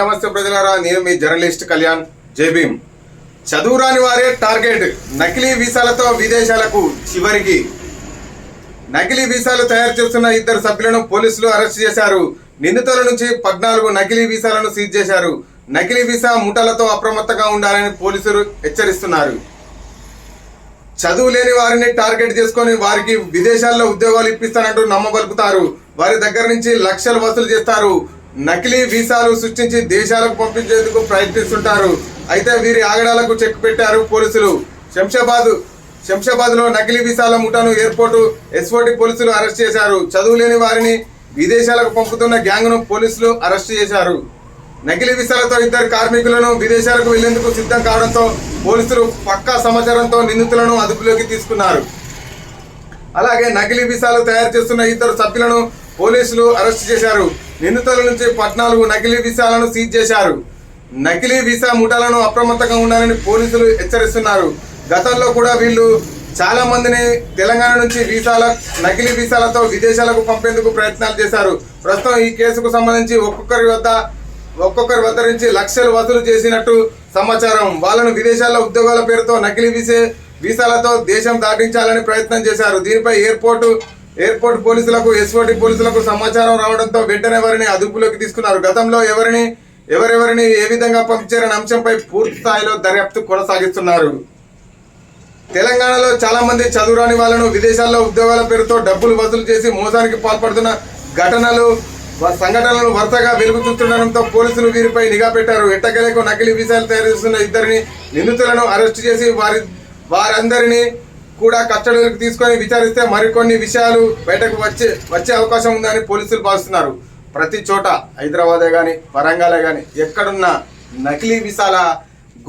నమస్తే ప్రజలారా నేను మీ జర్నలిస్ట్ కళ్యాణ్ జైభీం చదువు రాని వారే టార్గెట్. నకిలీ వీసాలతో విదేశాలకు చివరికి. నకిలీ వీసాలు తయారు చేస్తున్న ఇద్దరు సభ్యులను పోలీసులు అరెస్ట్ చేశారు. నిందితుల నుంచి పద్నాలుగు నకిలీ వీసాలను సీజ్ చేశారు. నకిలీ వీసా ముఠాలతో అప్రమత్తంగా ఉండాలని పోలీసులు హెచ్చరిస్తున్నారు. చదువు లేని వారిని టార్గెట్ చేసుకొని వారికి విదేశాల్లో ఉద్యోగాలు ఇప్పిస్తానంటూ నమ్మబలుపుతారు. వారి దగ్గర నుంచి లక్షలు వసూలు చేస్తారు. నకిలీ వీసాలు సృష్టించి దేశాలకు పంపించేందుకు ప్రయత్నిస్తుంటారు. అయితే వీరి ఆగడాలకు చెక్ పెట్టారు పోలీసులు. శంషాబాద్ శంషాబాద్లో నకిలీ వీసాల ముఠాను ఎయిర్పోర్టు ఎస్ఓటి పోలీసులు అరెస్ట్ చేశారు. చదువు లేని వారిని విదేశాలకు పంపుతున్న గ్యాంగ్ను పోలీసులు అరెస్ట్ చేశారు. నకిలీ వీసాలతో ఇద్దరు కార్మికులను విదేశాలకు వెళ్ళేందుకు సిద్ధం కావడంతో పోలీసులు పక్కా సమాచారంతో నిందితులను అదుపులోకి తీసుకున్నారు. అలాగే నకిలీ వీసాలు తయారు చేస్తున్న ఇద్దరు సభ్యులను పోలీసులు అరెస్ట్ చేశారు. నిందితుల నుంచి పద్నాలుగు నకిలీ వీసాలను సీజ్ చేశారు. నకిలీ వీసా ముఠాలను అప్రమత్తంగా ఉండాలని పోలీసులు హెచ్చరిస్తున్నారు. గతంలో కూడా వీళ్ళు చాలా మందిని తెలంగాణ నుంచి వీసాల నకిలీ వీసాలతో విదేశాలకు పంపేందుకు ప్రయత్నాలు చేశారు. ప్రస్తుతం ఈ కేసుకు సంబంధించి ఒక్కొక్కరి వద్ద ఒక్కొక్కరి వద్ద నుంచి లక్షలు వసూలు చేసినట్టు సమాచారం. వాళ్ళను విదేశాల్లో ఉద్యోగాల పేరుతో నకిలీ వీసే వీసాలతో దేశం దాటించాలని ప్రయత్నం చేశారు. దీనిపై ఎయిర్పోర్టు ఎయిర్పోర్ట్ పోలీసులకు ఎస్ఓటి పోలీసులకు సమాచారం రావడంతో వెంటనే వారిని అదుపులోకి తీసుకున్నారు. గతంలో ఎవరిని ఎవరెవరిని ఏ విధంగా పంపించారనే అంశంపై పూర్తి స్థాయిలో దర్యాప్తు కొనసాగిస్తున్నారు. తెలంగాణలో చాలా మంది చదువురాని వాళ్ళను విదేశాల్లో ఉద్యోగాల పేరుతో డబ్బులు వసూలు చేసి మోసానికి పాల్పడుతున్న ఘటనలు సంఘటనలు వరుసగా వెలుగు పోలీసులు వీరిపై నిఘా పెట్టారు. ఎట్టకేలకు నకిలీ వీసాలు తయారు చేస్తున్న ఇద్దరిని నిందితులను అరెస్ట్ చేసి వారి వారందరినీ కూడా కస్టడీలకు తీసుకొని విచారిస్తే మరికొన్ని విషయాలు బయటకు వచ్చే వచ్చే అవకాశం ఉందని పోలీసులు భావిస్తున్నారు. ప్రతి చోట హైదరాబాదే కానీ వరంగలే కానీ ఎక్కడున్నా నకిలీ వీసాల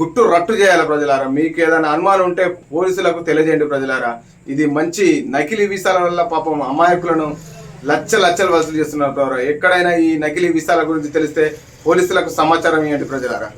గుట్టు రట్టు చేయాలి ప్రజలారా. మీకు ఏదైనా అనుమానం ఉంటే పోలీసులకు తెలియజేయండి ప్రజలారా. ఇది మంచి నకిలీ వీసాల వల్ల పాపం అమాయకులను లచ్చ లచ్చలు వసూలు చేస్తున్నారు ప్రజలారా. ఎక్కడైనా ఈ నకిలీ వీసాల గురించి తెలిస్తే పోలీసులకు సమాచారం ఇవ్వండి ప్రజలారా.